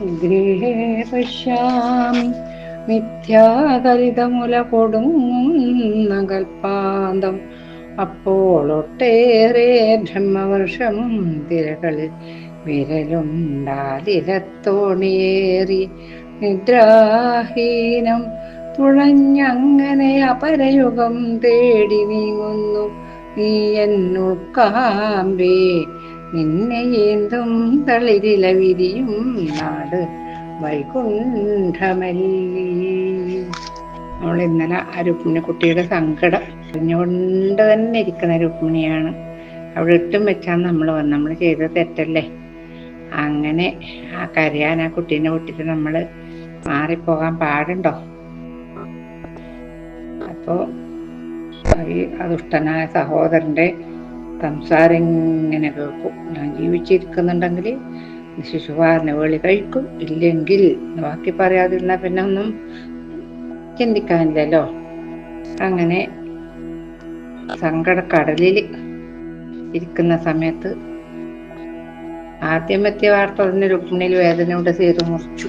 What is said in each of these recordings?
ഗൃഹേ പശ്യാമി മിഥ്യാകരിതമുല കൊടുങ്ങുന്ന കൽപ്പാന്തം അപ്പോൾ ഒട്ടേറെ ബ്രഹ്മവർഷം തിരകളിൽ വിരലുണ്ടാലിരത്തോണിയേറി നിദ്രാഹീനം തുഴഞ്ഞങ്ങനെ അപരയുഗം തേടി നീങ്ങുന്നു. നീ എന്നുൾക്കാമ്പേ നിന്നെ ഏന്തും തളിരില വിരിയും നാട് വൈകുണ്ഠമല്ലി. നമ്മൾ ഇന്നലെ ആ രുക്മിണിക്കുട്ടിയുടെ സങ്കടം അറിഞ്ഞുകൊണ്ട് തന്നെ ഇരിക്കുന്ന രുക്മിണിയാണ്. അവിടെ ഇട്ടും വെച്ചാണ് നമ്മൾ വന്ന് നമ്മൾ ചെയ്ത തെറ്റല്ലേ? അങ്ങനെ ആ കരയാൻ ആ കുട്ടീനെ വിട്ടിട്ട് നമ്മൾ മാറിപ്പോകാൻ പാടുണ്ടോ? അപ്പോ ഈ ദുഷ്ടനായ സഹോദരന്റെ സംസാരം ഇങ്ങനെ കേൾക്കും. ഞാൻ ജീവിച്ചിരിക്കുന്നുണ്ടെങ്കിൽ ശിശുവാറിന് വേളി കഴിക്കും. ഇല്ലെങ്കിൽ ബാക്കി പറയാതിരുന്ന പിന്നെ ഒന്നും ചിന്തിക്കാനില്ലല്ലോ. അങ്ങനെ സങ്കടക്കടലിൽ ഇരിക്കുന്ന സമയത്ത് ആദ്യം എത്തിയ വാർത്ത തന്നെ രുക്മിണിയിൽ വേദനയുടെ സേതു മുറിച്ചു.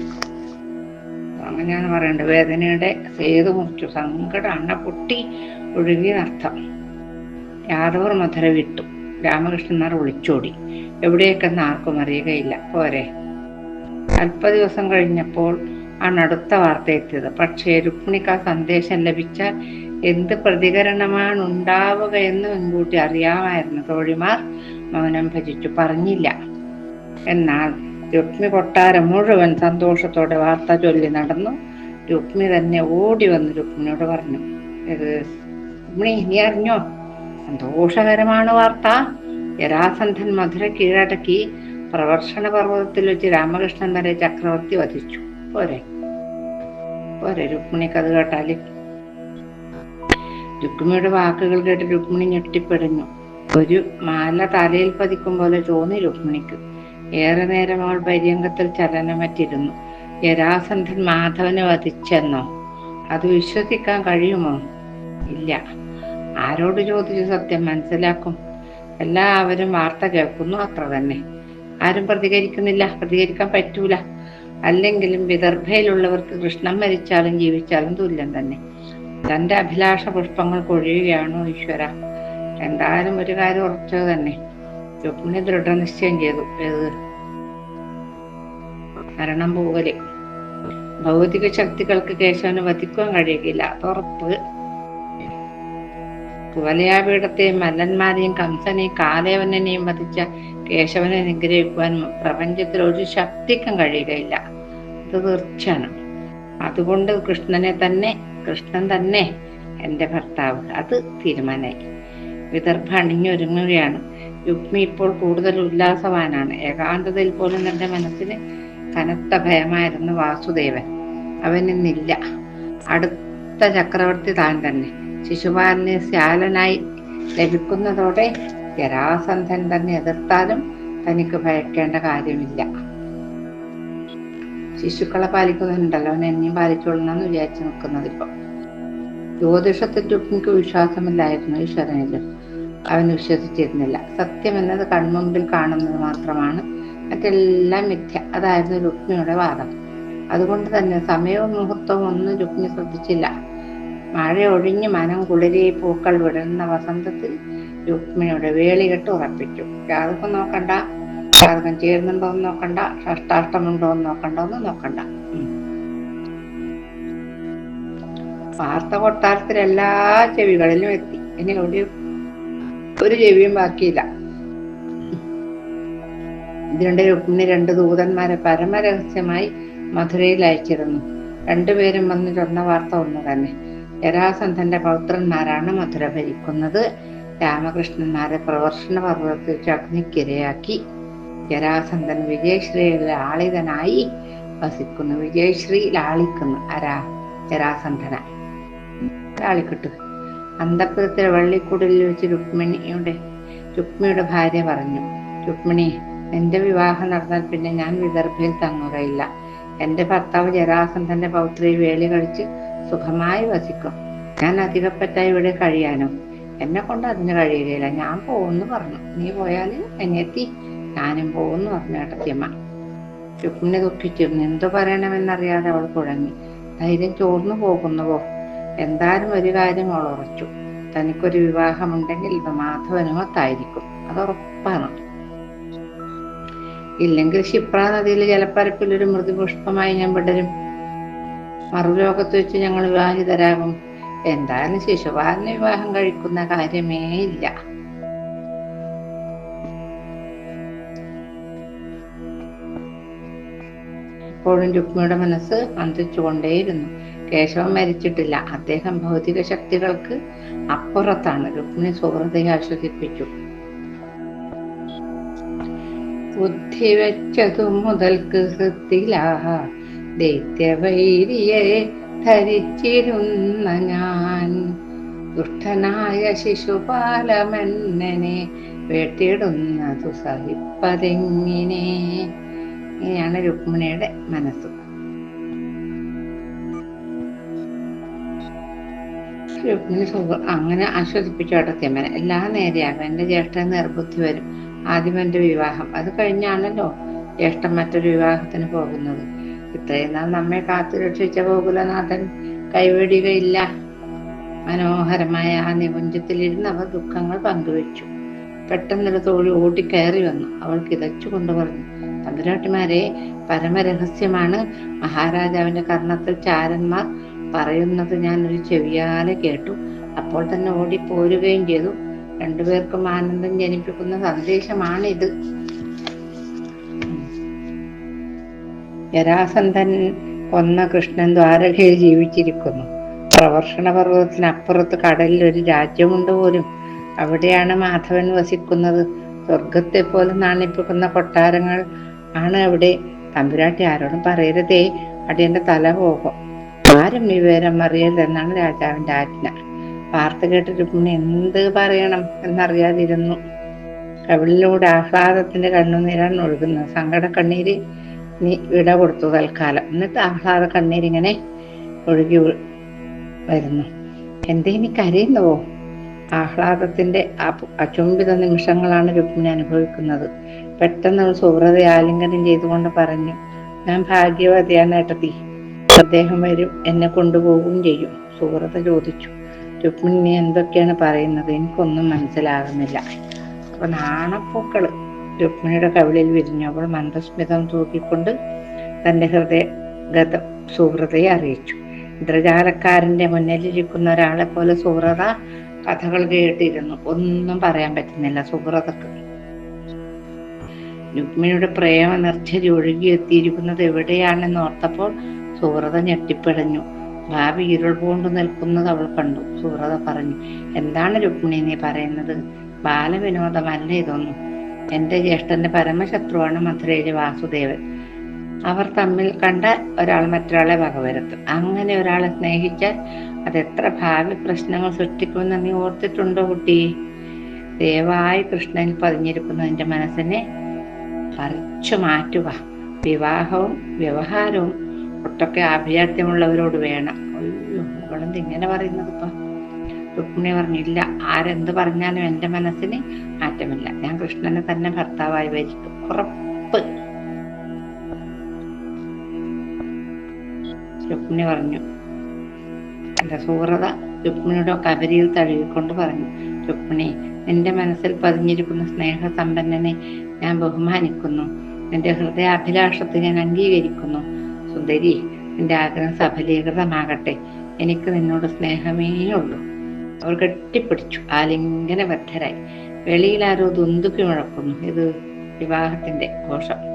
അങ്ങനെയാണ് പറയേണ്ടത്. വേദനയുടെ സേതു മുറിച്ചു. സങ്കടം അണ്ണ പൊട്ടി ഒഴുകി നർത്ഥം യാദവർ മധുര വിട്ടു. രാമകൃഷ്ണന്മാർ ഒളിച്ചോടി. എവിടെയൊക്കെന്ന് ആർക്കും അറിയുകയില്ല. പോരെ. അല്പ ദിവസം കഴിഞ്ഞപ്പോൾ ആണ് അടുത്ത വാർത്ത എത്തിയത്. പക്ഷേ രുക്മിണിക്ക് ആ സന്ദേശം ലഭിച്ചാൽ എന്ത് പ്രതികരണമാണ് ഉണ്ടാവുക എന്ന് മുൻകൂട്ടി അറിയാമായിരുന്നു. തോഴിമാർ മൗനം ഭജിച്ചു. പറഞ്ഞില്ല. എന്നാൽ രുക്മി കൊട്ടാരം മുഴുവൻ സന്തോഷത്തോടെ വാർത്ത ചൊല്ലി നടന്നു. രുക്മി തന്നെ ഓടി വന്ന് രുക്മിണിയോട് പറഞ്ഞു. രുക്മിണി നീ അറിഞ്ഞോ? സന്തോഷകരമാണ് വാർത്ത. ജരാസന്ധൻ മധുര കീഴടക്കി പ്രവർഷണ പർവതത്തിൽ വെച്ച് രാമകൃഷ്ണൻ വരെ ചക്രവർത്തി വധിച്ചു. പോരെ. പോരെ രുക്മിണിക്ക് അത് കേട്ടാൽ. രുക്മിണിയുടെ വാക്കുകൾ കേട്ട് രുക്മിണി ഞെട്ടിപ്പെടുന്നു ഒരു മാല തലയിൽ പതിക്കും പോലെ തോന്നി രുക്മിണിക്ക്. ഏറെ നേരം അവൾ പര്യങ്കത്തിൽ ചലനമറ്റിരുന്നു. യരാസന്ധൻ മാധവനെ വധിച്ചെന്നോ? അത് വിശ്വസിക്കാൻ കഴിയുമോ? ഇല്ല. ആരോട് ചോദിച്ചു സത്യം മനസ്സിലാക്കും. എല്ലാവരും വാർത്ത കേൾക്കുന്നു അത്ര തന്നെ. ആരും പ്രതികരിക്കുന്നില്ല പ്രതികരിക്കാൻ പറ്റൂല. അല്ലെങ്കിലും വിദർഭയിലുള്ളവർക്ക് കൃഷ്ണൻ മരിച്ചാലും ജീവിച്ചാലും തുല്യം തന്നെ. തന്റെ അഭിലാഷ പുഷ്പങ്ങൾ കൊഴിയുകയാണോ ഈശ്വര? എന്തായാലും ഒരു കാര്യം ഉറച്ചത് തന്നെ. രുക്മിണി ദൃഢനിശ്ചയം ചെയ്തു ഏത്? മരണം പോകൽ. ഭൗതിക ശക്തികൾക്ക് കേശവന് വധിക്കുവാൻ കഴിയുകയില്ല. അതുറപ്പ് കുവലയാപീഠത്തെയും മല്ലന്മാരെയും കംസനെയും കാലേവനെയും വധിച്ച കേശവനെ നിഗ്രഹിക്കുവാൻ പ്രപഞ്ചത്തിൽ ഒരു ശക്തിക്കും കഴിയുകയില്ല. അത് തീർച്ചയാണ്. അതുകൊണ്ട് കൃഷ്ണനെ തന്നെ കൃഷ്ണൻ തന്നെ എന്റെ ഭർത്താവ്. അത് തീരുമാനമായി വിദർഭ അണിഞ്ഞൊരുങ്ങുകയാണ്. രുക്മി ഇപ്പോൾ കൂടുതൽ ഉല്ലാസവാനാണ്. ഏകാന്തതയിൽ പോലും എന്റെ മനസ്സിന് കനത്ത ഭയമായിരുന്നു വാസുദേവൻ. അവനിന്നില്ല. അടുത്ത ചക്രവർത്തി താൻ തന്നെ. ശിശുപാലനെ ശ്യാലനായി ലഭിക്കുന്നതോടെ ജരാസന്ധൻ തന്നെ എതിർത്താലും തനിക്ക് ഭയക്കേണ്ട കാര്യമില്ല. ശിശുക്കളെ പാലിക്കുന്നുണ്ടല്ലോ എന്നെയും പാലിച്ചോളണമെന്ന് വിചാരിച്ചു നിൽക്കുന്നത് ഇപ്പൊ ജ്യോതിഷത്തിൽ രുക്മിക്ക് വിശ്വാസമില്ലായിരുന്നു ഈശ്വരനിലും. അവൻ വിശ്വസിച്ചിരുന്നില്ല. സത്യം എന്നത് കൺമുമ്പിൽ കാണുന്നത് മാത്രമാണ്. മറ്റെല്ലാം മിഥ്യ. അതായിരുന്നു രുക്മിയുടെ വാദം. അതുകൊണ്ട് തന്നെ സമയവും മുഹൂർത്തവും ഒന്നും രുക്മി ശ്രദ്ധിച്ചില്ല. മഴ ഒഴിഞ്ഞ് മനം കുളിരെ പൂക്കൾ വിടർന്ന വസന്തത്തിൽ രുക്മിണിയുടെ വേളികെട്ട് ഉറപ്പിച്ചു. ജാതകം നോക്കണ്ട. ജാതകം ചേരുന്നുണ്ടോ എന്ന് നോക്കണ്ട. ഷഷ്ടാഷ്ടമുണ്ടോ എന്ന് നോക്കണ്ട. ഒന്നും നോക്കണ്ട. വാർത്ത കൊട്ടാരത്തിൽ എല്ലാ ചെവികളിലും എത്തി. ഇനി ഒരു ഒരു ചെവിയും ബാക്കിയില്ല. ഇതിനിടെ രുക്മിണി രണ്ട് ദൂതന്മാരെ പരമരഹസ്യമായി മധുരയിൽ അയച്ചിരുന്നു. രണ്ടുപേരും വന്ന് ചൊന്ന വാർത്ത ഒന്ന് തന്നെ. ജരാസന്ധന്റെ പൗത്രന്മാരാണ് മധുര ഭരിക്കുന്നത് രാമകൃഷ്ണന്മാരെ പ്രവർഷണ പർവത്തിൽ അഗ്നിക്കിരയാക്കി. ജരാസന്ധൻ വിജയശ്രീയിൽ ലാളിതനായി വസിക്കുന്നു. വിജയശ്രീ ലാളിക്കുന്നു. ആരാ? ജരാസന്ധന ലാളിക്കിട്ടു. അന്തപുരത്തിലെ വള്ളിക്കുടലിൽ വെച്ച് രുക്മിണിയുടെ രുക്മിയുടെ ഭാര്യ പറഞ്ഞു രുക്മിണി നിന്റെ വിവാഹം നടന്നാൽ പിന്നെ ഞാൻ വിദർഭയിൽ തങ്ങുകയില്ല. എന്റെ ഭർത്താവ് ജരാസന്ധന്റെ പൗത്രി വേലി കഴിച്ച് സുഖമായി വസിക്കും ഞാൻ അധികപ്പറ്റായി ഇവിടെ കഴിയാനോ? എന്നെ കൊണ്ട് അതിന് കഴിയുകയില്ല. ഞാൻ പോകുന്നു പറഞ്ഞു. നീ പോയാൽ എന്നെത്തി ഞാനും പോകുന്നു പറഞ്ഞു ഏട്ടത്തിയമ്മ. രുക്മിണി ദുഃഖിച്ചിരുന്നു. എന്തു പറയണമെന്നറിയാതെ അവൾ കുഴങ്ങി. ധൈര്യം ചോർന്നു പോകുന്നുവോ? എന്തായാലും ഒരു കാര്യം അവൾ ഉറച്ചു. തനിക്കൊരു വിവാഹമുണ്ടെങ്കിൽ ഇത് മാധവനുമത്തായിരിക്കും. അത് ഉറപ്പാണ്. ഇല്ലെങ്കിൽ ക്ഷിപ്ര നദിയിലെ ജലപ്പരപ്പിൽ ഒരു മൃദുപുഷ്പമായി ഞാൻ വിടരും. മറുലോകത്ത് വെച്ച് ഞങ്ങൾ വിവാഹിതരാകും എന്തായാലും ശിശുപാലന വിവാഹം കഴിക്കുന്ന കാര്യമേ ഇല്ല. ഇപ്പോഴും രുക്മിയുടെ മനസ്സ് അന്തിച്ചുകൊണ്ടേയിരുന്നു കേശവൻ മരിച്ചിട്ടില്ല. അദ്ദേഹം ഭൗതിക ശക്തികൾക്ക് അപ്പുറത്താണ്. രുക്മിണി സുഹൃതയെ ആശ്വസിപ്പിച്ചു. ബുദ്ധി വെച്ചതു മുതൽക്ക് ഹൃത്തിലാ ദൈത്യവൈരിയെ ധരിച്ചിരുന്ന ഞാൻ ദുഷ്ടനായ ശിശുപാലമെന്നെ വേട്ടിയിടുന്നതു സഹിപ്പതെങ്ങിനെ? ഇങ്ങനെയാണ് രുക്മിണിയുടെ മനസ്സ്. രുക്മിണി സുഖ അങ്ങനെ ആശ്വസിപ്പിച്ചു അടത്തിയമ്മനെ എല്ലാ നേരെയാകും എന്റെ ജ്യേഷ്ഠ നിർബുദ്ധി വരും. ആദ്യം എന്റെ വിവാഹം. അത് കഴിഞ്ഞാണല്ലോ ജ്യേഷ്ഠൻ മറ്റൊരു വിവാഹത്തിന് പോകുന്നത്. ഇത്രയും നാൾ നമ്മെ കാത്തു രക്ഷിച്ച ഗോകുലനാഥൻ കൈവിടുകയില്ല. മനോഹരമായ ആ നികുഞ്ചത്തിലിരുന്ന് അവർ ദുഃഖങ്ങൾ പങ്കുവെച്ചു. പെട്ടെന്നൊരു തോഴി ഓടിക്കയറി വന്നു. അവൾ കിതച്ചു കൊണ്ടു പറഞ്ഞു തമ്പുരാട്ടിമാരെ പരമരഹസ്യമാണ്. മഹാരാജാവിന്റെ കർണത്തിൽ ചാരന്മാർ പറയുന്നത് ഞാൻ ഒരു ചെവിയാലെ കേട്ടു. അപ്പോൾ തന്നെ ഓടിപ്പോരുകയും ചെയ്തു. രണ്ടുപേർക്കും ആനന്ദം ജനിപ്പിക്കുന്ന സന്ദേശമാണിത്. ജരാസന്ധൻ കൊന്ന കൃഷ്ണൻ ദ്വാരകയിൽ ജീവിച്ചിരിക്കുന്നു. പ്രവർഷണ പർവതത്തിനപ്പുറത്ത് കടലിൽ ഒരു രാജ്യമുണ്ട് പോലും. അവിടെയാണ് മാധവൻ വസിക്കുന്നത്. സ്വർഗത്തെ പോലെ നാണിപ്പിക്കുന്ന കൊട്ടാരങ്ങൾ ആണ് അവിടെ. തമ്പുരാട്ടി ആരോടും പറയരുതേ അടിയന്റെ തല പോകും. ആരും വിവരം അറിയരുതെന്നാണ് രാജാവിന്റെ ആജ്ഞ. വാർത്ത കേട്ട് രുക്മിണി എന്ത് പറയണം എന്നറിയാതിരുന്നു. കവിളിലൂടെ ആഹ്ലാദത്തിന്റെ കണ്ണുനീരാണ് ഒഴുകുന്നത്. സങ്കട കണ്ണീര് നീ വിട കൊടുത്തു തൽക്കാലം. എന്നിട്ട് ആഹ്ലാദ കണ്ണീരിങ്ങനെ ഒഴുകി വരുന്നു. എന്തേ നീ കരയുന്നുവോ? ആഹ്ലാദത്തിന്റെ അചുംബിത നിമിഷങ്ങളാണ് രുക്മിണി അനുഭവിക്കുന്നത്. പെട്ടെന്ന് സുഹൃത ആലിംഗനം ചെയ്തുകൊണ്ട് പറഞ്ഞു ഞാൻ ഭാഗ്യവതിയാണ് ഏട്ടത്തി. അദ്ദേഹം വരും എന്നെ കൊണ്ടുപോവുകയും ചെയ്യും സുഹൃത ചോദിച്ചു. രുക്മിണി എന്തൊക്കെയാണ് പറയുന്നത്? എനിക്കൊന്നും മനസ്സിലാകുന്നില്ല. അപ്പൊ നാണപ്പൂക്കൾ. രുക്മിണിയുടെ കവിളിൽ വിരിഞ്ഞപ്പോൾ മന്ദസ്മിതം തൂക്കിക്കൊണ്ട് തന്റെ ഹൃദയ ഗത സുഹൃതയെ അറിയിച്ചു. ഇന്ദ്രജാലക്കാരന്റെ മുന്നിലിരിക്കുന്ന ഒരാളെ പോലെ സുഹൃത കഥകൾ കേട്ടിരുന്നു. ഒന്നും പറയാൻ പറ്റുന്നില്ല സുഹൃതക്ക്. രുക്മിണിയുടെ പ്രേമ നിർജരി ഒഴുകിയെത്തിയിരിക്കുന്നത് എവിടെയാണെന്ന് ഓർത്തപ്പോൾ സുഹൃത ഞെട്ടിപ്പിടഞ്ഞു ഭാവി ഇരുൾ പൂണ്ടു നിൽക്കുന്നത് അവൾ കണ്ടു. സുഹൃത പറഞ്ഞു എന്താണ് രുക്മിണി നീ പറയുന്നത്? ബാലവിനോദമല്ല ഇതൊന്നും? എന്റെ ജ്യേഷ്ഠന്റെ പരമശത്രുവാണ് മധുരയിലെ വാസുദേവൻ. അവർ തമ്മിൽ കണ്ട ഒരാൾ മറ്റൊരാളെ വകവരുത്തും. അങ്ങനെ ഒരാളെ സ്നേഹിച്ചാൽ അതെത്ര ഭാവി പ്രശ്നങ്ങൾ സൃഷ്ടിക്കുമെന്ന് നീ ഓർത്തിട്ടുണ്ടോ കുട്ടി? ദയവായി കൃഷ്ണനിൽ പതിഞ്ഞിരിക്കുന്ന നിന്റെ മനസ്സിനെ. പറിച്ചു മാറ്റുക. വിവാഹവും വ്യവഹാരവും ഒട്ടൊക്കെ ആഭിജാത്യമുള്ളവരോട് വേണം. അയ്യോ ഇവളെന്ത് ഇങ്ങനെ പറയുന്നത്? ഇപ്പൊ പറഞ്ഞു ഇല്ല ആരെന്ത് പറഞ്ഞാലും എന്റെ മനസ്സിന് മാറ്റമില്ല. ഞാൻ കൃഷ്ണനെ തന്നെ ഭർത്താവായി വരിക്കും ഉറപ്പ്. രുക്മിണി പറഞ്ഞു. എന്റെ സുഹൃത രുക്മിണിയുടെ കബരിയിൽ തഴുകിക്കൊണ്ട് പറഞ്ഞു. രുക്മിണി നിന്റെ മനസ്സിൽ പതിഞ്ഞിരിക്കുന്ന സ്നേഹസമ്പന്നനെ ഞാൻ ബഹുമാനിക്കുന്നു. നിന്റെ ഹൃദയാഭിലാഷത്തെ ഞാൻ അംഗീകരിക്കുന്നു. സുന്ദരി നിന്റെ ആഗ്രഹം സഫലീകൃതമാകട്ടെ. എനിക്ക് നിന്നോട് സ്നേഹമേ ഉള്ളൂ. അവർ കെട്ടിപ്പിടിച്ചു. ആലിംഗനബദ്ധരായി വെളിയിൽ ആരോ ദുന്തുക്കി മുഴക്കുന്നു. ഇത് വിവാഹത്തിന്റെ ഘോഷം.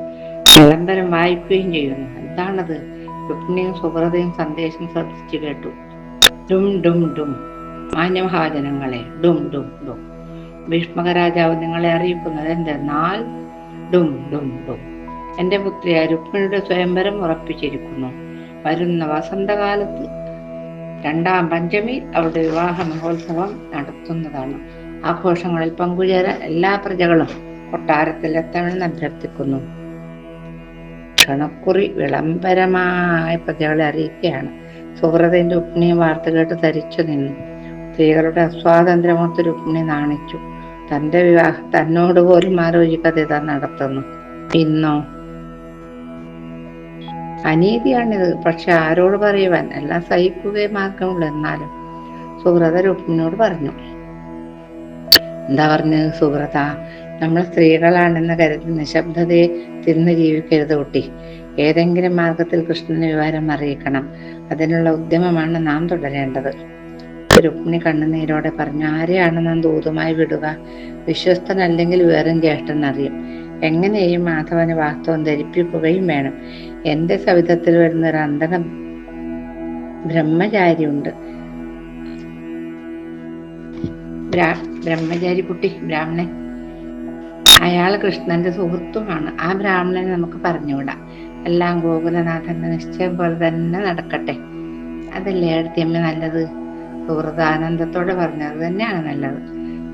വിളംബരം വായിക്കുകയും ചെയ്യുന്നു. എന്താണത്? രുക്മിണിയും സുഹൃതയും സന്ദേശം ശ്രദ്ധിച്ചു കേട്ടു. ഡും ഡും ഡും. മാന്യമഹാജനങ്ങളെ. ഡും ഡും ഡും. ഭീഷ്മക രാജാവ് നിങ്ങളെ അറിയിക്കുന്നത് എന്തെന്നാൽ ഡും ഡും ഡും. എന്റെ പുത്രിയ രുക്മിണിയുടെ സ്വയംവരം ഉറപ്പിച്ചിരിക്കുന്നു. വരുന്ന വസന്തകാലത്ത് രണ്ടാം പഞ്ചമി അവരുടെ വിവാഹ മഹോത്സവം നടത്തുന്നതാണ്. ആഘോഷങ്ങളിൽ പങ്കുചേരാൻ എല്ലാ പ്രജകളും കൊട്ടാരത്തിലെത്തണമെന്ന് അഭ്യർത്ഥിക്കുന്നു. ക്ഷണക്കുറി വിളംബരമായ പ്രജകളെ അറിയിക്കുകയാണ്. സുഹൃതന്റെ രുക്മിണിയെ വാർത്ത കേട്ട് ധരിച്ചു നിന്നു. സ്ത്രീകളുടെ അസ്വാതന്ത്ര്യമൊത്ത് രുക്മിണി നാണിച്ചു. തന്റെ വിവാഹം തന്നോട് പോലും ആലോചിക്കാതെ ഇതാ നടത്തുന്നു. ഇന്നോ അനീതിയാണിത്. പക്ഷെ ആരോട് പറയുവാൻ എല്ലാം സഹിക്കുകയെ മാർഗമുള്ളൂ എന്നാലും സുഹൃത രുക്മിനോട് പറഞ്ഞു. എന്താ പറഞ്ഞത് സുഹൃത? നമ്മൾ സ്ത്രീകളാണെന്ന് കരുതി നിശബ്ദതയെ തിന്ന് ജീവിക്കരുത് കുട്ടി. ഏതെങ്കിലും മാർഗത്തിൽ കൃഷ്ണന് വിവരം അറിയിക്കണം. അതിനുള്ള ഉദ്യമമാണ് നാം തുടരേണ്ടത്. രുക്മിണി കണ്ണുനീരോടെ പറഞ്ഞു ആരെയാണ് നാം ദൂതുമായി വിടുക? വിശ്വസ്തനല്ലെങ്കിൽ വേറും ജ്യേഷ്ഠൻ അറിയും. എങ്ങനെയും മാധവന് വാസ്തവം ധരിപ്പിക്കുകയും വേണം. എന്റെ സവിധത്തിൽ വരുന്ന ഒരു അന്തക ബ്രഹ്മചാരിയുണ്ട് ബ്രഹ്മചാരി കുട്ടി ബ്രാഹ്മണൻ. അയാൾ കൃഷ്ണന്റെ സുഹൃത്തുമാണ്. ആ ബ്രാഹ്മണനെ നമുക്ക് പറഞ്ഞുവിടാം. എല്ലാം ഗോകുലനാഥന്റെ നിശ്ചയം പോലെ തന്നെ നടക്കട്ടെ. അതല്ലേ അടുത്തമ്മ നല്ലത്? സുഹൃതാനന്ദത്തോടെ പറഞ്ഞത് തന്നെയാണ് നല്ലത്.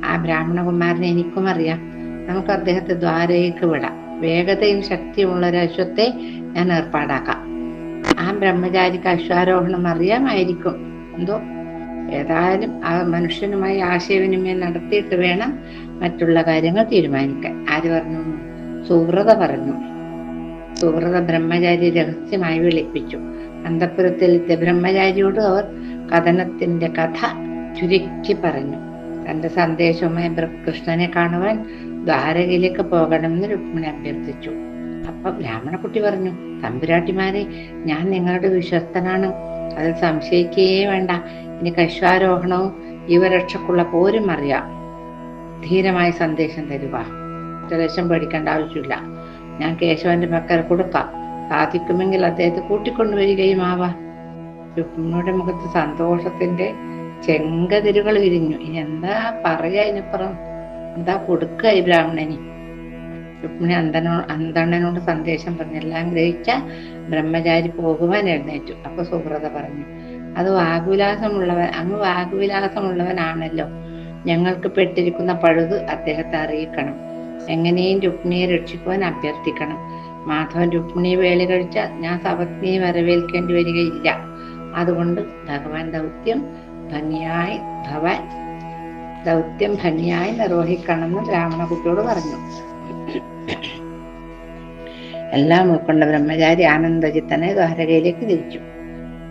ആ ബ്രാഹ്മണകുമാരനെ എനിക്കും അറിയാം. നമുക്ക് അദ്ദേഹത്തെ ദ്വാരയ്ക്ക് വിടാം. വേഗതയും ശക്തിയുമുള്ള ഒരു അശ്വത്തെ ഞാൻ ഏർപ്പാടാക്കാം. ആ ബ്രഹ്മചാരിക്ക് അശ്വാരോഹണം അറിയാമായിരിക്കും. എന്തോ? ഏതായാലും ആ മനുഷ്യനുമായി ആശയവിനിമയം നടത്തിയിട്ട് വേണം മറ്റുള്ള കാര്യങ്ങൾ തീരുമാനിക്കാൻ. ആര് പറഞ്ഞു? സുഹൃത പറഞ്ഞു. സുഹൃത ബ്രഹ്മചാരി രഹസ്യമായി വിളിപ്പിച്ചു. അന്തപുരത്തിലെത്തിയ ബ്രഹ്മചാരിയോട് അവർ കഥനത്തിന്റെ കഥ ചുരുക്കി പറഞ്ഞു. തന്റെ സന്ദേശവുമായി കൃഷ്ണനെ കാണുവാൻ ദ്വാരകയിലേക്ക് പോകണമെന്ന് രുക്മിണി അഭ്യർത്ഥിച്ചു. അപ്പൊ ബ്രാഹ്മണക്കുട്ടി പറഞ്ഞു തമ്പുരാട്ടിമാരെ ഞാൻ നിങ്ങളുടെ വിശ്വസ്തനാണ്. അതിൽ സംശയിക്കുകയേ വേണ്ട. എനിക്ക് അശ്വാരോഹണവും യുവരക്ഷക്കുള്ള പോരും അറിയാം. ധീരമായ സന്ദേശം തരുക. ലക്ഷം പേടിക്കേണ്ട ആവശ്യമില്ല. ഞാൻ കേശവന്റെ മക്കൾ കൊടുക്കാം. സാധിക്കുമെങ്കിൽ അദ്ദേഹത്തെ കൂട്ടിക്കൊണ്ടുവരികയും ആവാം. രുക്മിണിയുടെ മുഖത്ത് സന്തോഷത്തിന്റെ ചെങ്കതിരുകൾ വിരിഞ്ഞു. ഇനി എന്താ പറയാ ഇതിനപ്പുറം? എന്താ കൊടുക്കുക ഈ ബ്രാഹ്മണന്? രുക്മിണി അന്തനോ അന്തണ്ണനോട് സന്ദേശം പറഞ്ഞു. എല്ലാം ഗ്രഹിച്ച ബ്രഹ്മചാരി പോകുവാൻ എഴുന്നേറ്റു. അപ്പൊ സുഹൃത പറഞ്ഞു അത് വാഗ്വിലാസമുള്ളവൻ അങ്ങ് വാഗ്വിലാസമുള്ളവനാണല്ലോ. ഞങ്ങൾക്ക് പെട്ടിരിക്കുന്ന പഴുത് അദ്ദേഹത്തെ അറിയിക്കണം. എങ്ങനെയും രുക്മിണിയെ രക്ഷിക്കുവാൻ അഭ്യർത്ഥിക്കണം. മാധവൻ രുക്മിണിയെ വേളി കഴിച്ച ഞാൻ സപത്നിയെ വരവേൽക്കേണ്ടി വരികയില്ല. അതുകൊണ്ട് ഭഗവാൻ ദൗത്യം ഭംഗിയായി ഭവാൻ ദൗത്യം ഭംഗിയായി നിർവഹിക്കണമെന്ന് രാവണകുട്ടിയോട് പറഞ്ഞു. എല്ലാം ഉൾക്കൊണ്ട ബ്രഹ്മചാരി ആനന്ദജിത്തനെ ദ്വാരകയിലേക്ക് തിരിച്ചു.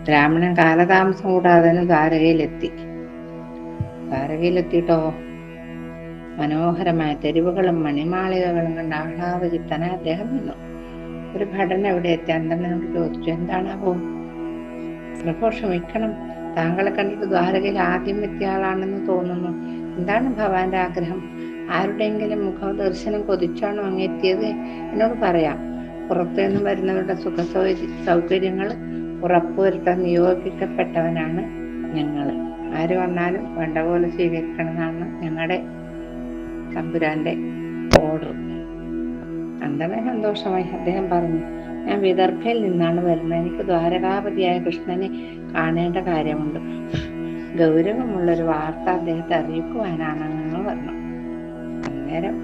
ബ്രാഹ്മണൻ കാലതാമസം കൂടാതെ തന്നെ ദ്വാരകയിലെത്തി. ദ്വാരകയിലെത്തിയിട്ടോ? മനോഹരമായ തെരുവുകളും മണിമാളികകളും കണ്ട ആഹ്ലാദജിത്തനെ അദ്ദേഹം നിന്നു. ഒരു ഭടൻ എവിടെ എത്തി അന്തണ്ണനോട് ചോദിച്ചു എന്താണാവോ പ്രഭോ ക്ഷമിക്കണം താങ്കളെ കണ്ടിട്ട് ദ്വാരകയിൽ ആദ്യം എത്തിയ ആളാണെന്ന് തോന്നുന്നു. എന്താണ് ഭവാന്റെ ആഗ്രഹം? ആരുടെയെങ്കിലും മുഖ ദർശനം കൊതിച്ചാണോ അങ്ങെത്തിയത് എന്നോട് പറയാം. പുറത്തുനിന്ന് വരുന്നവരുടെ സുഖ സൗകര്യങ്ങൾ ഉറപ്പുവരുത്താൻ നിയോഗിക്കപ്പെട്ടവനാണ് ഞങ്ങൾ ആര് വന്നാലും വേണ്ട പോലെ സ്വീകരിക്കണമെന്നാണ് ഞങ്ങളുടെ തമ്പുരാന്റെ ഓർഡർ അങ്ങനെ സന്തോഷമായി. അദ്ദേഹം പറഞ്ഞു ഞാൻ വിദർഭയിൽ നിന്നാണ് വരുന്നത്. എനിക്ക് ദ്വാരകാപതിയായ കൃഷ്ണനെ കാണേണ്ട കാര്യമുണ്ട്. ഗൗരവമുള്ളൊരു വാർത്ത അദ്ദേഹത്തെ അറിയിക്കുവാനാണ് അങ്ങ് പറഞ്ഞു അന്നേരം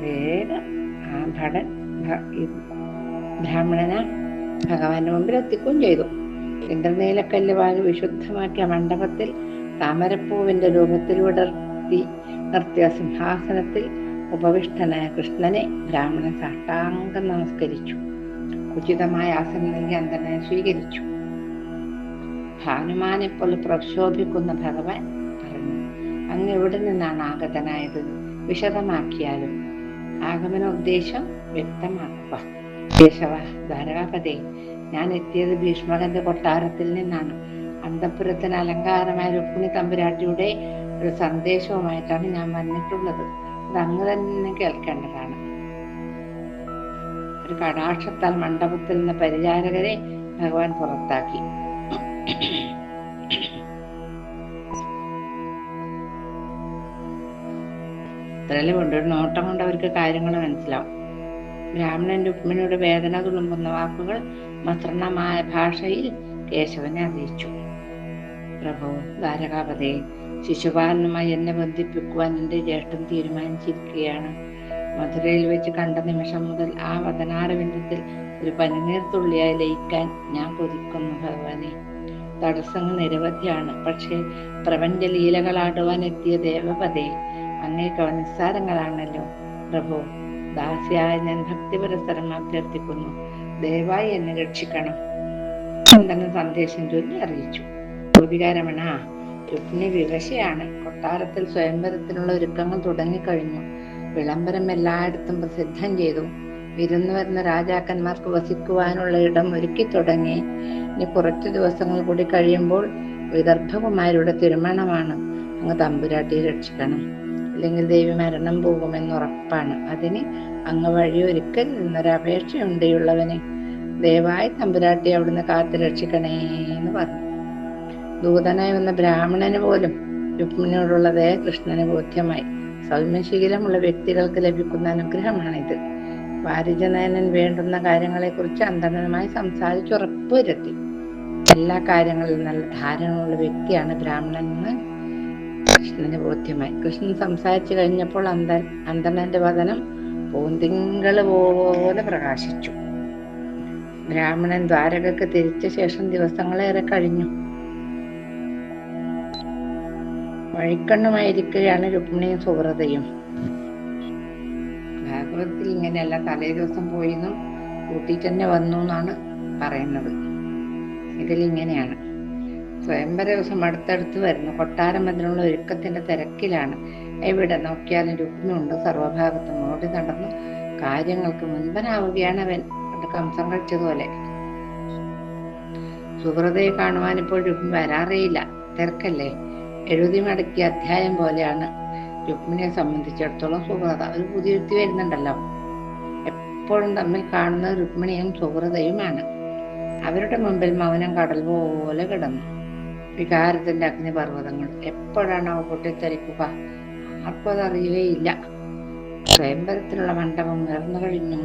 വേഗം ആ ഭടൻ ബ്രാഹ്മണന ഭഗവാന്റെ മുമ്പിൽ എത്തിക്കുകയും ചെയ്തു. ഇന്ദ്രനീലക്കല്ല് വാങ്ങി വിശുദ്ധമാക്കിയ മണ്ഡപത്തിൽ താമരപ്പൂവിന്റെ രൂപത്തിൽ വിടർത്തി നിർത്തിയ സിംഹാസനത്തിൽ ഉപവിഷ്ടനായ കൃഷ്ണനെ ബ്രാഹ്മണൻ സാഷ്ടാംഗം നമസ്കരിച്ചു. ഉചിതമായ ആസനം നൽകി അന്തനെ സ്വീകരിച്ചു. ഭാനുമാനെ പോലെ പ്രക്ഷോഭിക്കുന്ന ഭഗവാൻ പറഞ്ഞു. അങ്ങ് എവിടെ നിന്നാണ് ആഗതനായത്? വിശദമാക്കിയാലും ആഗമന ഉദ്ദേശം വ്യക്തമാക്കുക. കേശവ ധാരാപതേ ഞാൻ എത്തിയത് ഭീഷ്മകന്റെ കൊട്ടാരത്തിൽ നിന്നാണ്. അന്തപുരത്തിന് അലങ്കാരമായ രുക്മിണി തമ്പുരാട്ടിയുടെ ഒരു സന്ദേശവുമായിട്ടാണ് ഞാൻ വന്നിട്ടുള്ളത്. അത് അങ്ങ് തന്നെ കേൾക്കേണ്ടതാണ്. ഒരു കടാക്ഷത്താൽ മണ്ഡപത്തിൽ നിന്ന് പരിചാരകരെ ഭഗവാൻ പുറത്താക്കി. കൊണ്ട് ഒരു നോട്ടം കൊണ്ട് അവർക്ക് കാര്യങ്ങൾ മനസ്സിലാവും. ബ്രാഹ്മണൻ രുക്മിണിയുടെ വേദന തുളുമ്പുന്ന വാക്കുകൾ മസൃണമായ ഭാഷയിൽ കേശവനെ അറിയിച്ചു. പ്രഭു ദ്വാരകാപതി ശിശുപാലനുമായി എന്നെ ബന്ധിപ്പിക്കുവാൻ എന്റെ ജ്യേഷ്ഠൻ തീരുമാനിച്ചിരിക്കുകയാണ്. മധുരയിൽ വെച്ച് കണ്ട നിമിഷം മുതൽ ആ വതനാരവിന്ദത്തിൽ ഒരു പനിനീർ തുള്ളിയായി ലയിക്കാൻ ഞാൻ കൊതിക്കുന്നു ഭഗവാനെ. തടസ്സങ്ങൾ നിരവധിയാണ്. പക്ഷേ പ്രപഞ്ച ലീലകളാടുവാൻ എത്തിയ ദേവപതി അങ്ങേക്ക് നിസ്സാരങ്ങളാണല്ലോ പ്രഭു ദാസിയായ ഞാൻ ഭക്തിപരസരം അഭ്യർത്ഥിക്കുന്നു. ദയവായി എന്നെ രക്ഷിക്കണം. എന്തെന്ന് സന്ദേശം ചൊല്ലി അറിയിച്ചു. ഗോപികാരമണ രുക്മിണി വിവശയാണ്. കൊട്ടാരത്തിൽ സ്വയംവരത്തിനുള്ള ഒരുക്കങ്ങൾ തുടങ്ങിക്കഴിഞ്ഞു. വിളംബരം എല്ലായിടത്തും പ്രസിദ്ധം ചെയ്തു. വിരുന്നു വരുന്ന രാജാക്കന്മാർക്ക് വസിക്കുവാനുള്ള ഇടം ഒരുക്കി തുടങ്ങി. ഇനി കുറച്ചു ദിവസങ്ങൾ കൂടി കഴിയുമ്പോൾ വിദർഭകുമാരുടെ തിരുമണമാണ്. അങ്ങ് തമ്പുരാട്ടിയെ രക്ഷിക്കണം. അല്ലെങ്കിൽ ദേവി മരണം പോകുമെന്ന് ഉറപ്പാണ്. അതിന് അങ്ങ് വഴിയൊരുക്കൽ എന്നൊരപേക്ഷയുണ്ട് ഉള്ളവന്. ദയവായി തമ്പുരാട്ടി അവിടുന്ന് കാത്തു രക്ഷിക്കണേ എന്ന് പറഞ്ഞു. ദൂതനായി വന്ന ബ്രാഹ്മണന് പോലും രുക്മിണിയോടുള്ള ദയ കൃഷ്ണന് ബോധ്യമായി. സൗമ്യശീലമുള്ള വ്യക്തികൾക്ക് ലഭിക്കുന്ന അനുഗ്രഹമാണിത്. വാരിജനയനൻ വേണ്ടുന്ന കാര്യങ്ങളെക്കുറിച്ച് അന്തർണമായി സംസാരിച്ച് ഉറപ്പുവരുത്തി. എല്ലാ കാര്യങ്ങളിലും നല്ല ധാരണയുള്ള വ്യക്തിയാണ് ബ്രാഹ്മണൻ എന്ന് കൃഷ്ണന് ബോധ്യമായി. കൃഷ്ണൻ സംസാരിച്ചു കഴിഞ്ഞപ്പോൾ അന്ത അന്തണന്റെ വതനം പൂന്തിങ്കൾ പോലെ പ്രകാശിച്ചു. ബ്രാഹ്മണൻ ദ്വാരകക്ക് തിരിച്ച ശേഷം ദിവസങ്ങളേറെ കഴിഞ്ഞു. വഴിക്കണ്ണുമായിരിക്കുകയാണ് രുക്മിണിയും സുഹൃതയും ഭാഗവതത്തിൽ ഇങ്ങനെയല്ല തലേ ദിവസം പോയിന്നും കൂട്ടിട്ട് തന്നെ വന്നു എന്നാണ് പറയുന്നത്. ഇതിലിങ്ങനെയാണ്. സ്വയംവര ദിവസം അടുത്തടുത്ത് വരുന്നു കൊട്ടാരം അതിനുള്ള ഒരുക്കത്തിന്റെ തിരക്കിലാണ്. എവിടെ നോക്കിയാലും രുക്മിയുണ്ട് സർവഭാഗത്തും ഓടി നടന്നു കാര്യങ്ങൾക്ക് മുൻപനാവുകയാണ് അവൻ. കംസം കഴിച്ചതുപോലെ. സുഹൃതയെ കാണുവാൻ ഇപ്പോൾ രുക്മി വരാറേയില്ല. തിരക്കല്ലേ? എഴുതി മടക്കിയ അധ്യായം പോലെയാണ്. രുക്മിണിയെ സംബന്ധിച്ചിടത്തോളം സുഹൃത ഒരു പുതിയ വ്യക്തി വരുന്നുണ്ടല്ലോ. എപ്പോഴും തമ്മിൽ കാണുന്നത് രുക്മിണിയും സുഹൃതയുമാണ്. അവരുടെ മുമ്പിൽ മൗനം കടൽ പോലെ കിടന്നു. വികാരത്തിന്റെ അഗ്നിപർവതങ്ങൾ. എപ്പോഴാണ് അവ പൊട്ടിത്തെറിക്കുക? ആർക്കും അതറിയുകയില്ല സ്വയംവരത്തിലുള്ള മണ്ഡപം ഉയർന്നു കഴിഞ്ഞു.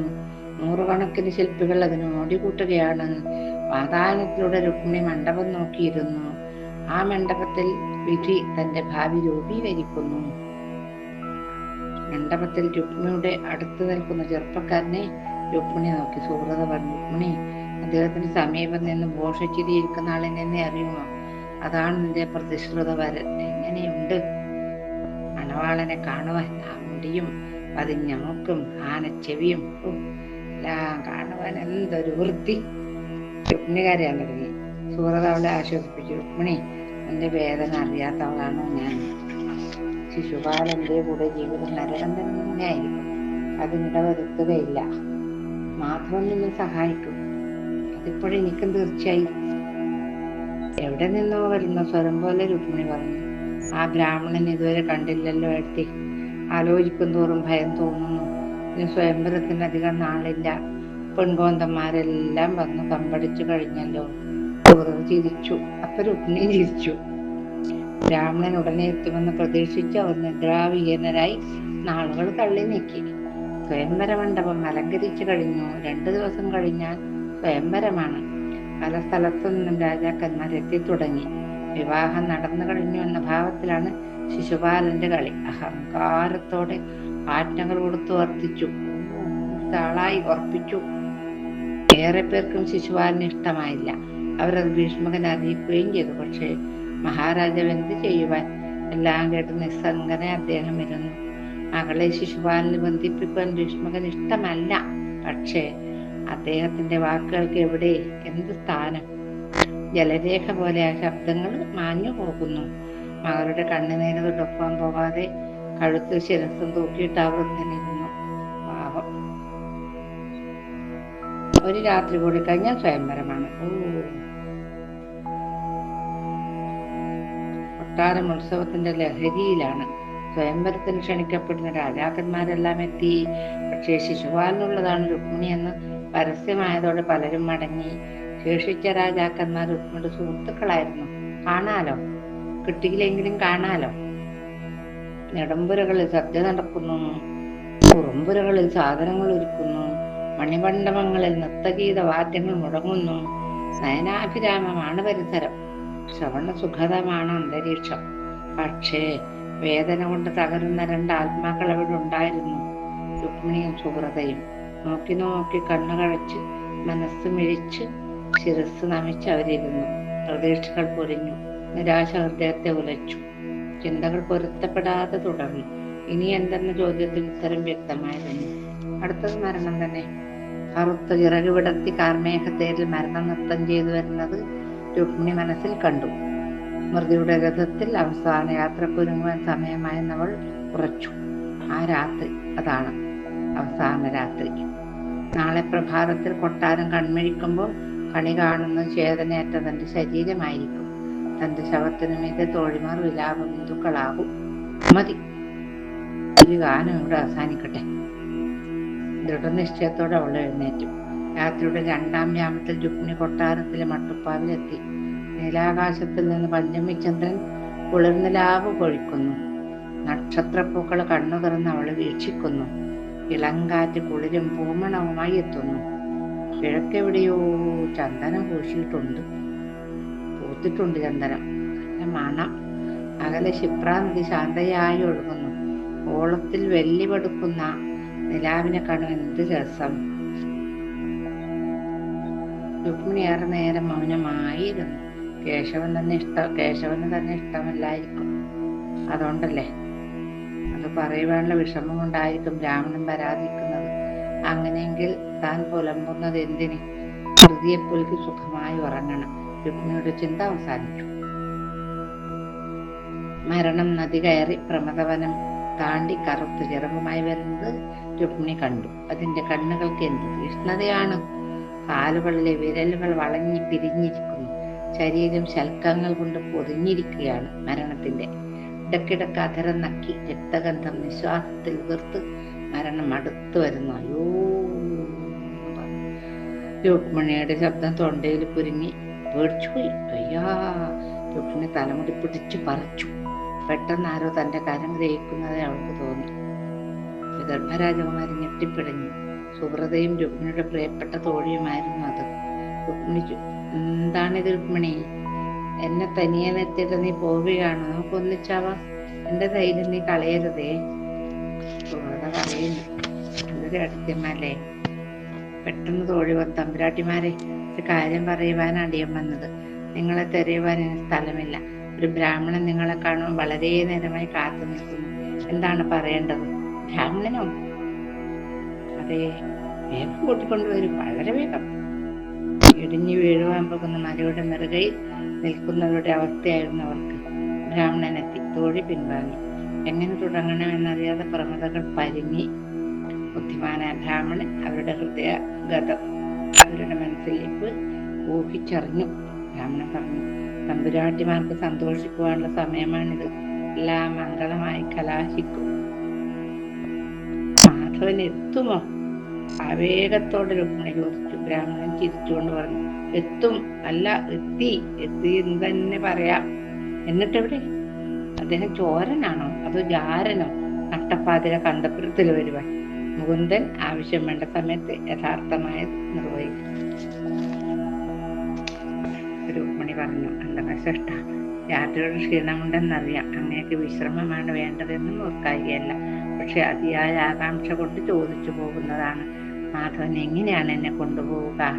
നൂറുകണക്കിന് ശില്പികൾ അതിന് ഓടിക്കൂട്ടുകയാണ്. വാതായനത്തിലൂടെ രുക്മിണി മണ്ഡപം നോക്കിയിരുന്നു. ആ മണ്ഡപത്തിൽ വിധി തന്റെ ഭാവി രൂപീകരിക്കുന്നു. മണ്ഡപത്തിൽ രുക്മിണിയുടെ അടുത്ത് നിൽക്കുന്ന ചെറുപ്പക്കാരനെ രുക്മിണി നോക്കി. സുഹൃത പറഞ്ഞു രുക്മിണി അദ്ദേഹത്തിന് സമീപം നിന്ന് ഘോഷിച്ചിരിക്കുന്ന ആളിനെ അറിയുമോ? അതാണ് നിന്റെ പ്രതിശ്രുത വരൻ. എങ്ങനെയുണ്ട്? മണവാളനെ കാണുവാൻ ആ മുടിയും പതിഞ്ഞ മൂക്കും ഉം, എല്ലാം കാണുവാൻ എന്തൊരു വൃത്തി. രുക്മിണി കരയാൻ തുടങ്ങി. സുഹൃത അവളെ ആശ്വസിപ്പിച്ചു രുക്മിണി എന്റെ വേദന അറിയാത്തവളാണോ ഞാൻ? ശിശുപാലന്റെ കൂടെ ജീവിതം നരകം തന്നെയായിരിക്കും അതിനിട വരുത്തുകയില്ല മാധവൻ നിന്നെ സഹായിക്കും. അതിപ്പോഴും എനിക്കും തീർച്ചയായി. എവിടെ നിന്നോ വരുന്ന സ്വരം പോലെ രുക്മിണി പറഞ്ഞു. ആ ബ്രാഹ്മണൻ ഇതുവരെ കണ്ടില്ലല്ലോ എത്തി ആലോചിക്കും തോറും ഭയം തോന്നുന്നു. ഇനി സ്വയംവരത്തിന് അധികം നാളില്ല. പെൺകോന്തന്മാരെല്ലാം വന്ന് കമ്പടിച്ചു കഴിഞ്ഞല്ലോ. ചിരിച്ചു. അപ്പൊ രുക്മിണി ചിരിച്ചു. ബ്രാഹ്മണൻ ഉടനെ എത്തുമെന്ന് പ്രതീക്ഷിച്ച് അവർ നിദ്രാവിഹീനരായി നാളുകൾ തള്ളി നീക്കി. സ്വയംവര മണ്ഡപം അലങ്കരിച്ചു കഴിഞ്ഞു. രണ്ടു ദിവസം കഴിഞ്ഞാൽ സ്വയംവരമാണ് പല സ്ഥലത്തു നിന്നും രാജാക്കന്മാർ എത്തിത്തുടങ്ങി. വിവാഹം നടന്നു കഴിഞ്ഞു എന്ന ഭാവത്തിലാണ് ശിശുപാലന്റെ കളി. അഹങ്കാരത്തോടെ ആജ്ഞകൾ കൊടുത്തു വർദ്ധിച്ചു താളായി ഉറപ്പിച്ചു. ഏറെ പേർക്കും ശിശുപാലന് ഇഷ്ടമായില്ല. അവരത് ഭീഷ്മകൻ അറിയിക്കുകയും ചെയ്തു. പക്ഷേ മഹാരാജാവ് എന്ത് ചെയ്യുവാൻ? എല്ലാം കേട്ട് നിസ്സംഗനെ അദ്ദേഹം ഇരുന്നു. മകളെ ശിശുപാലന് ബന്ധിപ്പിക്കുവാൻ ഭീഷ്മകൻ ഇഷ്ടമല്ല. പക്ഷേ അദ്ദേഹത്തിന്റെ വാക്കുകൾക്ക് എവിടെ? എന്ത് സ്ഥാനം? ജലരേഖ പോലെ ആ ശബ്ദങ്ങൾ മാഞ്ഞു പോകുന്നു. മകളുടെ കണ്ണുനീര് തൊട്ടൊപ്പം പോകാതെ കഴുത്തിൽ ശിരസും തൂക്കിയിട്ട് അവർ നിന്നിരുന്നു പാവം. ഒരു രാത്രി കൂടി കഴിഞ്ഞാൽ സ്വയംവരമാണ്. ഓ. കൊട്ടാരം ഉത്സവത്തിന്റെ ലഹരിയിലാണ്. സ്വയംവരത്തിന് ക്ഷണിക്കപ്പെടുന്ന രാജാക്കന്മാരെല്ലാം എത്തി. പക്ഷേ ശിശുപാലിനുള്ളതാണ് രുക്മിണി എന്ന് പരസ്യമായതോടെ പലരും മടങ്ങി. ശേഷിച്ച രാജാക്കന്മാർ രുക്മിണിയുടെ സുഹൃത്തുക്കളായിരുന്നു. കാണാലോ? കിട്ടിയില്ലെങ്കിലും കാണാലോ? നെടുമ്പുരകളിൽ സദ്യ നടക്കുന്നു. കുറുമ്പുരകളിൽ സാധനങ്ങൾ ഒരുക്കുന്നു. മണിമണ്ഡപങ്ങളിൽ നൃത്തഗീത വാദ്യങ്ങൾ മുടങ്ങുന്നു നയനാഭിരാമമാണ് പരിസരം. ശ്രവണ സുഖതമാണ് അന്തരീക്ഷം. പക്ഷേ വേദന കൊണ്ട് തകരുന്ന രണ്ട് ആത്മാക്കൾ അവിടെ ഉണ്ടായിരുന്നു. രുക്മിണിയും സുഹൃതയും. നോക്കി നോക്കി കണ്ണു കഴിച്ച് മനസ്സ് മിഴിച്ച് ശിരസ് നമിച്ച് അവരിരുന്നു. പ്രതീക്ഷകൾ പൊരിഞ്ഞു നിരാശ ഹൃദയത്തെ ഉലച്ചു. ചിന്തകൾ പൊരുത്തപ്പെടാതെ തുടർന്നു. ഇനി എന്തെന്ന ചോദ്യത്തിന് ഉത്തരം വ്യക്തമായിരുന്നു. അടുത്തത് മരണം തന്നെ. കറുത്ത ചിറക് വിടർത്തി കാർമേഘത്തേരിൽ മരണം നൃത്തം ചെയ്തു വരുന്നത് രുക്മിണി മനസ്സിൽ കണ്ടു. സ്മൃതിയുടെ രഥത്തിൽ അവസാന യാത്രക്കൊരുങ്ങുവാൻ സമയമായെന്നവൾ ഉറച്ചു. ആ രാത്രി അതാണ് അവസാന രാത്രി. നാളെ പ്രഭാതത്തിൽ കൊട്ടാരം കൺമിഴിക്കുമ്പോൾ കണി കാണുന്ന ചേതനയേറ്റ തന്റെ ശരീരമായിരിക്കും. തന്റെ ശവത്തിനു മീതെ തോഴിമാർ വിലാപ ബിന്ദുക്കളാകും മതി. ഒരു ഗാനം ഇവിടെ അവസാനിക്കട്ടെ. ദൃഢനിശ്ചയത്തോടെ അവൾ എഴുന്നേറ്റു. രാത്രിയുടെ രണ്ടാം യാമത്തിൽ രുക്മിണി കൊട്ടാരത്തിലെ മട്ടുപ്പാവിലെത്തി. നീലാകാശത്തിൽ നിന്ന് പഞ്ചമിചന്ദ്രൻ കുളിർനിലാവ് പൊഴിക്കുന്നു നക്ഷത്രപ്പൂക്കൾ കണ്ണു തുറന്ന് അവളെ വീക്ഷിക്കുന്നു. ഇളങ്കാറ്റ് കുളിരും പൂമണവുമായി എത്തുന്നു. കിഴക്കെവിടെയോ ചന്ദനം പൂശിയിട്ടുണ്ട്. പൂത്തിട്ടുണ്ട് ചന്ദനം. നല്ല മണം. അകലെ ക്ഷിപ്ര ശാന്തയായി ഒഴുകുന്നു. ഓളത്തിൽ വെല്ലുവെടുക്കുന്ന നിലാവിനെ കാണാൻ എന്ത് രസം. രുക്മിണി ഏറെ നേരം മൗനമായിരുന്നു. കേശവൻ തന്നെ ഇഷ്ട കേശവന് തന്നെ ഇഷ്ടമല്ലായിരിക്കും. അതുകൊണ്ടല്ലേ? അത് പറയുവാനുള്ള വിഷമം കൊണ്ടായിരിക്കും ബ്രാഹ്മണൻ വരാതിരിക്കുന്നത്. അങ്ങനെയെങ്കിൽ താൻ പുലമ്പുന്നത് എന്തിന്? ധൃതിയെ പുൽകി സുഖമായി ഉറങ്ങണം. രുക്മിണിയുടെ ചിന്ത അവസാനിച്ചു. മരണം നദി കയറി പ്രമദവനം താണ്ടി കറുത്ത ചിറകുമായി വരുന്നത് രുക്മിണി കണ്ടു. അതിന്റെ കണ്ണുകൾക്ക് എന്ത് തീഷ്ണതയാണ്? കാലുകളിലെ വിരലുകൾ വളഞ്ഞി പിരിഞ്ഞിരിക്കുന്നു. ശരീരം ശൽക്കങ്ങൾ കൊണ്ട് പൊതിഞ്ഞിരിക്കുകയാണ് മരണത്തിന്റെ. ഇടക്കിടക്ക് അധരം നക്കി രക്തഗന്ധം നിശ്വാസത്തിൽ വീർത്ത് മരണം അടുത്തു വരുന്നു. അയ്യോ. രുക്മിണിയുടെ ശബ്ദം തൊണ്ടയിൽ കുരുങ്ങി പേടിച്ചുപോയി. അയ്യാ രുക്മിണി തലമുടി പിടിച്ചു പറിച്ചു. പെട്ടെന്ന് ആരോ തന്റെ കരം ഗ്രഹിക്കുന്നതെ അവൾക്ക് തോന്നി. വിദർഭരാജകുമാരി ഞെട്ടിപ്പിടഞ്ഞു. സുഹൃതയും രുക്മിണിയുടെ പ്രിയപ്പെട്ട തോഴിയുമായിരുന്നു അത്. രുക്മിണി എന്താണിത് രുക്മിണി? എന്നെ തനിയെ നിർത്തിയിട്ട് നീ പോവുകയാണോ? നമുക്ക് ഒന്നിച്ചാവാം. എന്റെ ധൈര്യം നീ കളയരുതേ. സുഹൃത പറയുന്നു. എന്തൊരു അടുത്തമ്മല്ലേ പെട്ടെന്ന് തോഴി വന്ന്. തമ്പുരാട്ടിമാരെ ഒരു കാര്യം പറയുവാനാണ് ഞാൻ വന്നത്. നിങ്ങളെ തെരയുവാൻ എനിക്ക് സ്ഥലമില്ല. ഒരു ബ്രാഹ്മണൻ നിങ്ങളെ കാണുമ്പോൾ വളരെ നേരമായി കാത്തു നിൽക്കുന്നു. എന്താണ് പറയേണ്ടത്? ബ്രാഹ്മണനോ? അതെ. വേഗം കൂട്ടിക്കൊണ്ടുവരും വളരെ വേഗം. ഇടിഞ്ഞു വീഴുവാൻ പോകുന്ന മലയുടെ മെറുകയിൽ നിൽക്കുന്നവരുടെ അവസ്ഥയായിരുന്നു അവർക്ക്. ബ്രാഹ്മണനെത്തി തോഴി പിൻവാങ്ങി. എങ്ങനെ തുടങ്ങണമെന്നറിയാതെ പ്രമതകൾ പരിങ്ങി. ബുദ്ധിമാനായ ബ്രാഹ്മണൻ അവരുടെ ഹൃദയ ഗതം അവരുടെ മനസ്സിലേക്ക് ഊഹിച്ചറിഞ്ഞു. ബ്രാഹ്മണൻ പറഞ്ഞു തമ്പുരാട്ടിമാർക്ക് സന്തോഷിക്കുവാനുള്ള സമയമാണിത്. എല്ലാം മംഗളമായി കലാശിക്കും മാധവൻ എത്തുമോ? ആവേഗത്തോടെ രുക്മിണി ചോദിച്ചു ബ്രാഹ്മണൻ ചിരിച്ചുകൊണ്ട് പറഞ്ഞു എത്തും. അല്ല എത്തി. എത്തി എന്ന് തന്നെ പറയാം. എന്നിട്ടെവിടെ? അദ്ദേഹം ചോരനാണോ? അതോ ജാരനോ? നട്ടപ്പാതിര കണ്ടപ്പുരത്തിൽ വരുവാൻ. മുകുന്ദൻ ആവശ്യം വേണ്ട സമയത്ത് യഥാർത്ഥമായ നിർവഹിക്കും. രുക്മിണി പറഞ്ഞു. അന്തകശ്രേഷ്ഠ യാത്രയുടെ ക്ഷീണമുണ്ടെന്നറിയാം അങ്ങനെയൊക്കെ വിശ്രമമാണ് വേണ്ടതെന്നും ഓർക്കായികയല്ല പക്ഷെ അതിയായ ആകാംക്ഷ കൊണ്ട് ചോദിച്ചു പോകുന്നതാണ്. മാധവൻ എങ്ങനെയാണ് എന്നെ കൊണ്ടുപോവുക?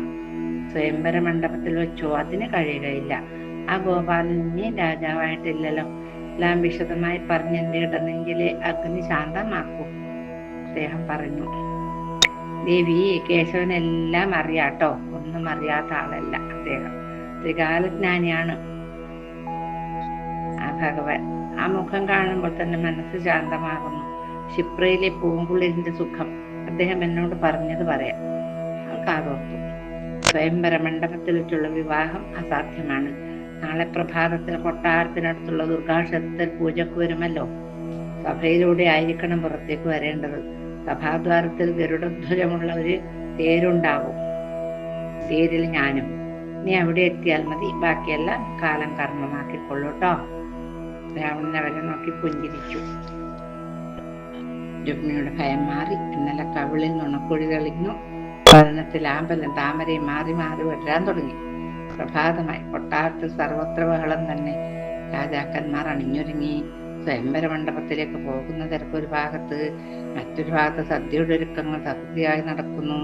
സ്വയംവര മണ്ഡപത്തിൽ വെച്ചോ? അതിന് കഴിയുകയില്ല. ആ ഗോപാലൻ നീ രാജാവായിട്ടില്ലല്ലോ. എല്ലാം വിശദമായി പറഞ്ഞ് എന്റെ ഇടനെങ്കിലെ അഗ്നി ശാന്തമാക്കൂ അദ്ദേഹം പറഞ്ഞു. ദേവി കേശവൻ എല്ലാം അറിയാട്ടോ? ഒന്നും അറിയാത്ത ആളല്ല അദ്ദേഹം. ത്രികാലജ്ഞാനിയാണ്. ആ ഭഗവാൻ ആ മുഖം കാണുമ്പോൾ തന്നെ മനസ്സ് ശാന്തമാകുന്നു. ക്ഷിപ്രയിലെ പൂങ്കുളിരിന്റെ സുഖം. അദ്ദേഹം എന്നോട് പറഞ്ഞത് പറയാം. കാതോർത്തു സ്വയംവര മണ്ഡപത്തിൽ വെച്ചുള്ള വിവാഹം അസാധ്യമാണ്. നാളെ പ്രഭാതത്തിൽ കൊട്ടാരത്തിനടുത്തുള്ള ദുർഗാക്ഷേത്രത്തിൽ പൂജക്ക് വരുമല്ലോ? സഭയിലൂടെ ആയിരിക്കണം പുറത്തേക്ക് വരേണ്ടത്. സഭാദ്വാരത്തിൽ ഗരുഡധ്വജമുള്ള ഒരു തേരുണ്ടാവും. തേരിൽ ഞാനും. നീ അവിടെ എത്തിയാൽ മതി. ബാക്കിയെല്ലാം കാലം കർമ്മമാക്കിക്കൊള്ളൂ കേട്ടോ. ബ്രാഹ്മണൻ അവരെ നോക്കി പുഞ്ചിരിച്ചു. രുക്മിണിയുടെ ഭയം മാറി. ഇന്നലെ കവിളിൽ നുണക്കുഴി തെളിഞ്ഞു പഠനത്തിൽ ആമ്പലും താമരയും മാറി മാറി വരാൻ തുടങ്ങി. പ്രഭാതമായി കൊട്ടാരത്തിൽ സർവത്ര ബഹളം തന്നെ. രാജാക്കന്മാർ അണിഞ്ഞൊരുങ്ങി. സ്വയംവര മണ്ഡപത്തിലേക്ക് പോകുന്ന തിരക്കൊരു ഭാഗത്ത് മറ്റൊരു ഭാഗത്ത് സദ്യയുടെ ഒരുക്കങ്ങൾ തകൃതിയായി നടക്കുന്നു.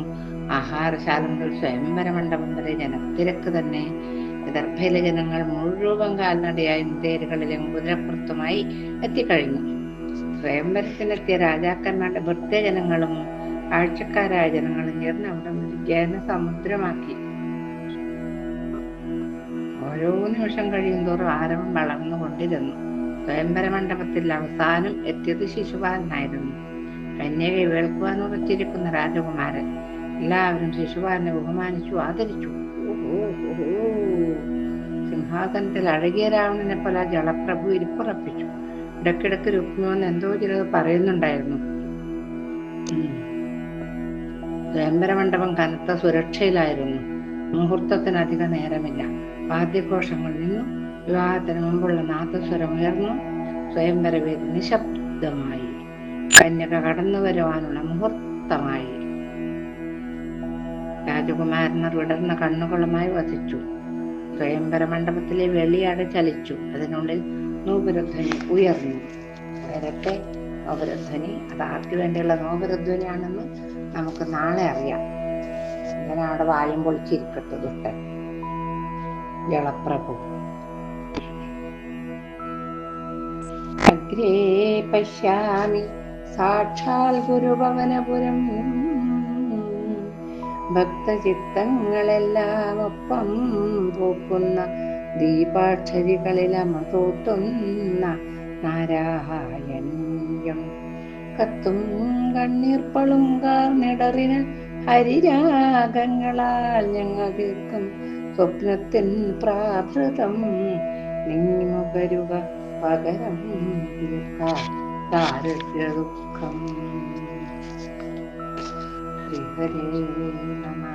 ആഹാരശാല മുതൽ സ്വയംവര മണ്ഡപം വരെ ജനത്തിരക്ക് തന്നെ. വിദർഭയിലെ ജനങ്ങൾ മുഴുവൻ കാൽനടയായി തേരുകളിലും കുതിരപ്പുറത്തുമായി എത്തിക്കഴിഞ്ഞു. സ്വയംവരത്തിനെത്തിയ രാജാക്കന്മാരുടെ ഭൃത്യജനങ്ങളും കാഴ്ചക്കാരായ ജനങ്ങളും ചേർന്ന് അവിടെ ഒരു ജനസമുദ്രമാക്കി ഓരോ നിമിഷം കഴിയും തോറും ആരവം വളർന്നുകൊണ്ടിരുന്നു. സ്വയംവര മണ്ഡപത്തിൽ അവസാനം എത്തിയത് ശിശുപാലനായിരുന്നു. കന്യകയെ വേൾക്കുവാൻ ഉറച്ചിരിക്കുന്ന രാജകുമാരൻ എല്ലാവരും ശിശുപാലനെ ബഹുമാനിച്ചു ആദരിച്ചു. സിംഹാസനത്തിൽ അഴകിയ രാവണനെ പോലെ ജളപ്രഭു ഇരിപ്പുറപ്പിച്ചു. ഇടക്കിടക്ക് രുക്മിമെന്ന് എന്തോ ചിലത് പറയുന്നുണ്ടായിരുന്നു. സ്വയംവര മണ്ഡപം കനത്ത സുരക്ഷയിലായിരുന്നു. മുഹൂർത്തത്തിനധിക നേരമില്ല. വാദ്യഘോഷങ്ങൾ നിന്നു. വിവാഹത്തിന് മുമ്പുള്ള നാദസ്വരം ഉയർന്നു. സ്വയംവര വേദി നിശബ്ദമായി. കന്യക കടന്നു വരുവാനുള്ള മുഹൂർത്തമായി. രാജകുമാരനർ വിടർന്ന കണ്ണുകളുമായി വസിച്ചു. സ്വയംവര മണ്ഡപത്തിലെ വെളിയാട് ചലിച്ചു. അതിനുള്ളിൽ നൂപുരധ്വനി ഉയർന്നു. വരട്ടെ നോപുരധ്വനി അത് ആർക്ക് വേണ്ടിയുള്ള നോപുരധ്വനിയാണെന്ന് നമുക്ക് നാളെ അറിയാം. ഇങ്ങനെ അവിടെ വായും പൊളിച്ചിരിക്കട്ടെ തൊട്ട്. ജളപ്രഭു അഗ്രേ പശ്യാമി സാക്ഷാൽ ഗുരുഭവനപുരം. ഭക്തചിത്തങ്ങളെല്ലാം ഒപ്പം പോക്കുന്ന ദീപാക്ഷരികളിൽ നാരായണീയം. കത്തും കണ്ണീർ പളുങ്കാർന്നിടറിന് ഹരിരാഗങ്ങളാൽ ഞങ്ങൾ തീർക്കും. സ്വപ്നത്തിൻ പ്രാകൃതം നിന്നുകരുക പകരം ദുഃഖം ശ്രീഹരേ നമ